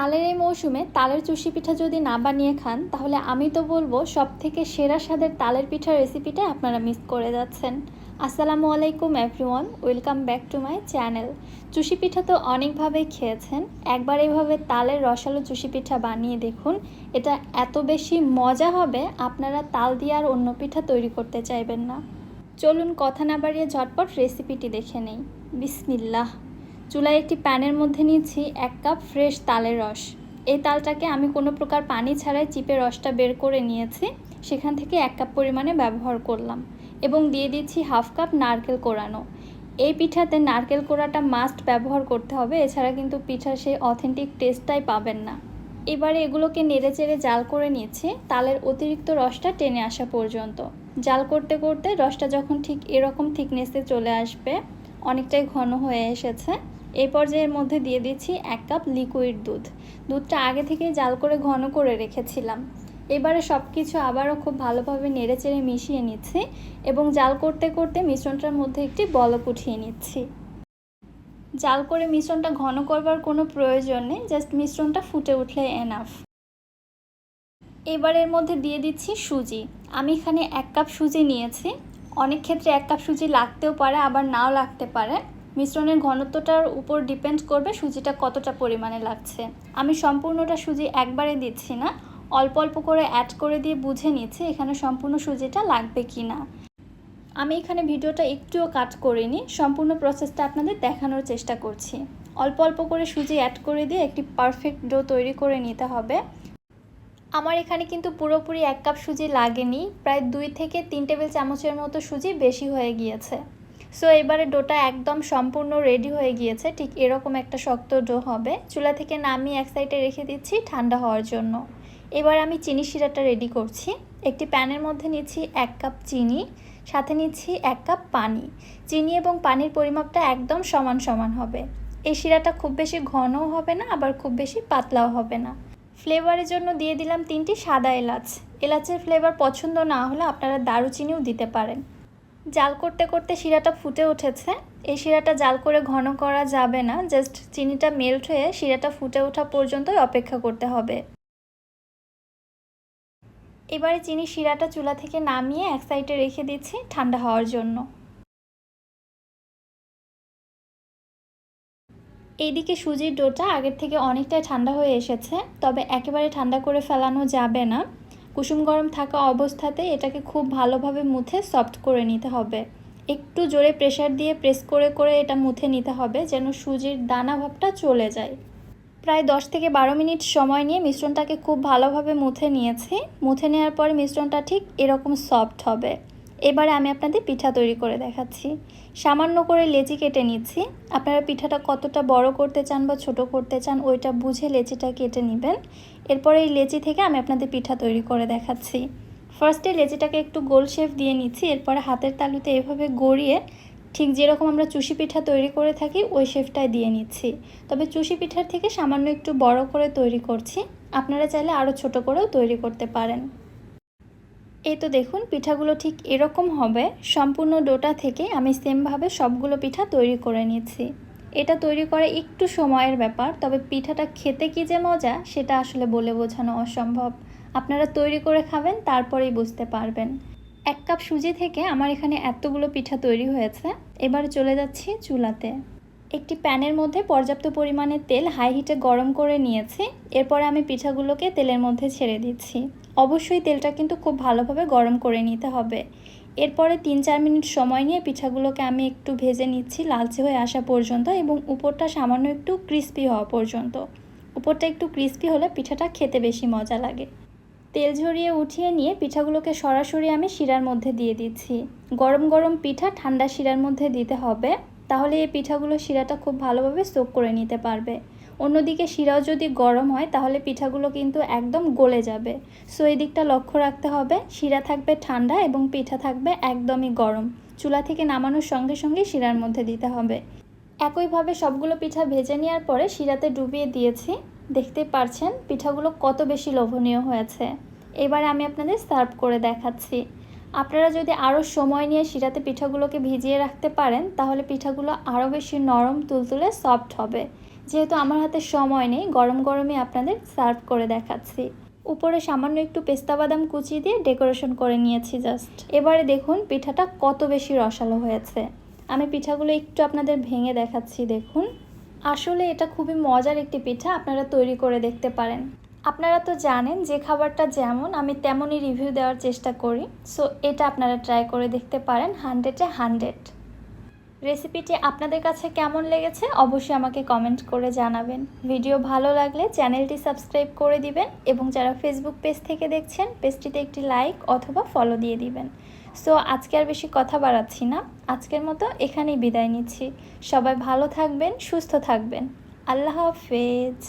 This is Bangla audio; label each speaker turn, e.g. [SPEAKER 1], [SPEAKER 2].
[SPEAKER 1] তালের এই মৌসুমে তালের চুষি পিঠা যদি না বানিয়ে খান, তাহলে আমি তো বলব সব থেকে সেরা স্বাদের তালের পিঠার রেসিপিটা আপনারা মিস করে যাচ্ছেন। আসসালামু আলাইকুম everyone welcome back to my channel চুষি পিঠা তো অনেকভাবেই খেয়েছেন। একবার এভাবে তালের রসালো চুষি পিঠা বানিয়ে দেখুন, এটা এত বেশি মজা হবে, আপনারা তাল দিয়ে আর অন্য পিঠা তৈরি করতে চাইবেন না। চলুন কথা না বাড়িয়ে ঝটপট রেসিপিটি দেখে নেই। বিসমিল্লাহ। চুলায় একটি প্যানের মধ্যে নিয়েছি এক কাপ ফ্রেশ তালের রস। এই তালটাকে আমি কোনো প্রকার পানি ছাড়াই চিপে রসটা বের করে নিয়েছি, সেখান থেকে এক কাপ পরিমাণে ব্যবহার করলাম এবং দিয়ে দিচ্ছি হাফ কাপ নারকেল কোরানো। এই পিঠাতে নারকেল কোড়াটা মাস্ট ব্যবহার করতে হবে, এছাড়া কিন্তু পিঠার সেই অথেন্টিক টেস্টটাই পাবেন না। এবারে এগুলোকে নেড়ে চেড়ে জাল করে নিয়েছি, তালের অতিরিক্ত রসটা টেনে আসা পর্যন্ত। জাল করতে করতে রসটা যখন ঠিক এরকম থিকনেসে চলে আসবে, অনেকটাই ঘন হয়ে এসেছে এই পর্যায়ের মধ্যে দিয়ে দিচ্ছি এক কাপ লিকুইড দুধ। দুধটা আগে থেকে জাল করে ঘন করে রেখেছিলাম। এবারে সব কিছু আবারও খুব ভালোভাবে নেড়ে চেড়ে মিশিয়ে নিচ্ছি এবং জাল করতে করতে মিশ্রণটার মধ্যে একটি বলক উঠিয়ে নিচ্ছি। জাল করে মিশ্রণটা ঘন করবার কোনো প্রয়োজন নেই, জাস্ট মিশ্রণটা ফুটে উঠলে এনাফ এবার এর মধ্যে দিয়ে দিচ্ছি সুজি। আমি এখানে এক কাপ সুজি নিয়েছি। অনেক ক্ষেত্রে এক কাপ সুজি লাগতেও পারে, আবার নাও লাগতে পারে। মিশ্রণের ঘনত্বটার উপর ডিপেন্ড করবে সুজিটা কতটা পরিমাণে লাগছে। আমি সম্পূর্ণটা সুজি একবারে দিচ্ছি না, অল্প অল্প করে অ্যাড করে দিয়ে বুঝে নিচ্ছি এখানে সম্পূর্ণ সুজিটা লাগবে কি না আমি এখানে ভিডিওটা একটুও কাট করিনি, সম্পূর্ণ প্রসেসটা আপনাদের দেখানোর চেষ্টা করছি। অল্প অল্প করে সুজি অ্যাড করে দিয়ে একটি পারফেক্ট ডো তৈরি করে নিতে হবে। আমার এখানে কিন্তু পুরোপুরি এক কাপ সুজি লাগেনি, প্রায় দুই থেকে তিন টেবিল চামচের মতো সুজি বেশি হয়ে গিয়েছে। সো এবারে ডোটা একদম সম্পূর্ণ রেডি হয়ে গিয়েছে। ঠিক এরকম একটা শক্ত ডো হবে। চুলা থেকে নামিয়ে এক সাইডে রেখে দিচ্ছি ঠান্ডা হওয়ার জন্য। এবার আমি চিনি শিরাটা রেডি করছি। একটি প্যানের মধ্যে নিচ্ছি এক কাপ চিনি, সাথে নিচ্ছি এক কাপ পানি। চিনি এবং পানির পরিমাপটা একদম সমান সমান হবে। এই শিরাটা খুব বেশি ঘনও হবে না, আবার খুব বেশি পাতলাও হবে না। ফ্লেভারের জন্য দিয়ে দিলাম তিনটি সাদা এলাচ। এলাচের ফ্লেভার পছন্দ না হলে আপনারা দারুচিনিও দিতে পারেন। জাল করতে করতে শিরাটা ফুটে উঠেছে। এই শিরাটা জাল করে ঘন করা যাবে না জাস্ট চিনিটা মেল্ট হয়ে শিরাটা ফুটে ওঠা পর্যন্তই অপেক্ষা করতে হবে। এবারে চিনি শিরাটা চুলা থেকে নামিয়ে এক সাইডে রেখে দিচ্ছি ঠান্ডা হওয়ার জন্য। এইদিকে সুজির ডোটা আগের থেকে অনেকটাই ঠান্ডা হয়ে এসেছে, তবে একেবারে ঠান্ডা করে ফেলানো যাবে না। কুসুম গরম থাকা অবস্থাতে এটাকে খুব ভালোভাবে মুথে সফট করে নিতে হবে। একটু জোরে প্রেশার দিয়ে প্রেস করে করে এটা মুথে নিতে হবে যেন সুজির দানা ভাবটা চলে যায়। প্রায় দশ থেকে বারো মিনিট সময় নিয়ে মিশ্রণটাকে খুব ভালোভাবে মুথে নিয়েছি। মুথে নেওয়ার পরে মিশ্রণটা ঠিক এরকম সফট হবে। এবারে আমি আপনাদের পিঠা তৈরি করে দেখাচ্ছি। সামান্য করে লেচি কেটে নিচ্ছি। আপনারা পিঠাটা কতটা বড় করতে চান বা ছোট করতে চান, ওইটা বুঝে লেচিটা কেটে নেবেন। এরপরে এই লেচি থেকে আমি আপনাদের পিঠা তৈরি করে দেখাচ্ছি। ফার্স্টে লেচিটাকে একটু গোল শেপ দিয়ে নিচ্ছি। এরপরে হাতের তালুতে এভাবে গড়িয়ে ঠিক যেরকম আমরা চুষি পিঠা তৈরি করে থাকি, ওই শেফটাই দিয়ে নিচ্ছি। তবে চুষি পিঠার থেকে সামান্য একটু বড় করে তৈরি করছি। আপনারা চাইলে আরও ছোট করেও তৈরি করতে পারেন। এই তো দেখুন, পিঠাগুলো ঠিক এরকম হবে। সম্পূর্ণ ডোটা থেকে আমি সেমভাবে সবগুলো পিঠা তৈরি করে নিয়েছি। এটা তৈরি করা একটু সময়ের ব্যাপার, তবে পিঠাটা খেতে কি যে মজা, সেটা আসলে বলে বোঝানো অসম্ভব। আপনারা তৈরি করে খাবেন, তারপরেই বুঝতে পারবেন। এক কাপ সুজি থেকে আমার এখানে এতগুলো পিঠা তৈরি হয়েছে। এবার চলে যাচ্ছি চুলাতে। একটি প্যানের মধ্যে পর্যাপ্ত পরিমাণে তেল হাই হিটে গরম করে নিয়েছি। এরপরে আমি পিঠাগুলোকে তেলের মধ্যে ছেড়ে দিচ্ছি। অবশ্যই তেলটা কিন্তু খুব ভালোভাবে গরম করে নিতে হবে। এরপরে তিন চার মিনিট সময় নিয়ে পিঠাগুলোকে আমি একটু ভেজে নিচ্ছি লালচে হয়ে আসা পর্যন্ত এবং উপরটা সামান্য একটু ক্রিস্পি হওয়া পর্যন্ত। উপরটা একটু ক্রিস্পি হলে পিঠাটা খেতে বেশি মজা লাগে। তেল ঝরিয়ে উঠিয়ে নিয়ে পিঠাগুলোকে সরাসরি আমি শিরার মধ্যে দিয়ে দিচ্ছি। গরম গরম পিঠা ঠান্ডা শিরার মধ্যে দিতে হবে। তাহলে এই পিঠাগুলো শিরাটা খুব ভালোভাবে সোক করে নিতে পারবে। অন্যদিকে শিরাও যদি গরম হয়, তাহলে পিঠাগুলো কিন্তু একদম গলে যাবে। সো এই দিকটা লক্ষ্য রাখতে হবে, শিরা থাকবে ঠান্ডা এবং পিঠা থাকবে একদমই গরম। চুলা থেকে নামানোর সঙ্গে সঙ্গে শিরার মধ্যে দিতে হবে। একইভাবে সবগুলো পিঠা ভেজে নেওয়ার পরে শিরাতে ডুবিয়ে দিয়েছি। দেখতে পারছেন, পিঠাগুলো কত বেশি লোভনীয় হয়েছে। এবার আমি আপনাদের সার্ভ করে দেখাচ্ছি। আপনারা যদি আরও সময় নিয়ে শিরাতে পিঠাগুলোকে ভিজিয়ে রাখতে পারেন, তাহলে পিঠাগুলো আরও বেশি নরম, তুলতুলে, সফট হবে। যেহেতু আমার হাতে সময় নেই, গরম গরমে আপনাদের সার্ভ করে দেখাচ্ছি। উপরে সামান্য একটু পেস্তা বাদাম কুচি দিয়ে ডেকোরেশন করে নিয়েছি জাস্ট। এবারে দেখুন, পিঠাটা কত বেশি রসালো হয়েছে। আমি পিঠাগুলো একটু আপনাদের ভেঙে দেখাচ্ছি, দেখুন। আসলে এটা খুবই মজার একটি পিঠা, আপনারা তৈরি করে দেখতে পারেন। আপনারা তো জানেন, যে খাবারটা যেমন, আমি তেমনই রিভিউ দেওয়ার চেষ্টা করি। সো এটা আপনারা ট্রাই করে দেখতে পারেন হান্ড্রেডে হান্ড্রেড রেসিপিটি আপনাদের কাছে কেমন লেগেছে অবশ্যই আমাকে কমেন্ট করে জানাবেন। ভিডিও ভালো লাগলে চ্যানেলটি সাবস্ক্রাইব করে দিবেন এবং যারা ফেসবুক পেজ থেকে দেখছেন পেজটিতে একটি লাইক অথবা ফলো দিয়ে দিবেন। সো আজকে আর বেশি কথা বাড়াচ্ছি না। আজকের মতো এখানেই বিদায় নিচ্ছি। সবাই ভালো থাকবেন, সুস্থ থাকবেন। আল্লাহ হাফেজ।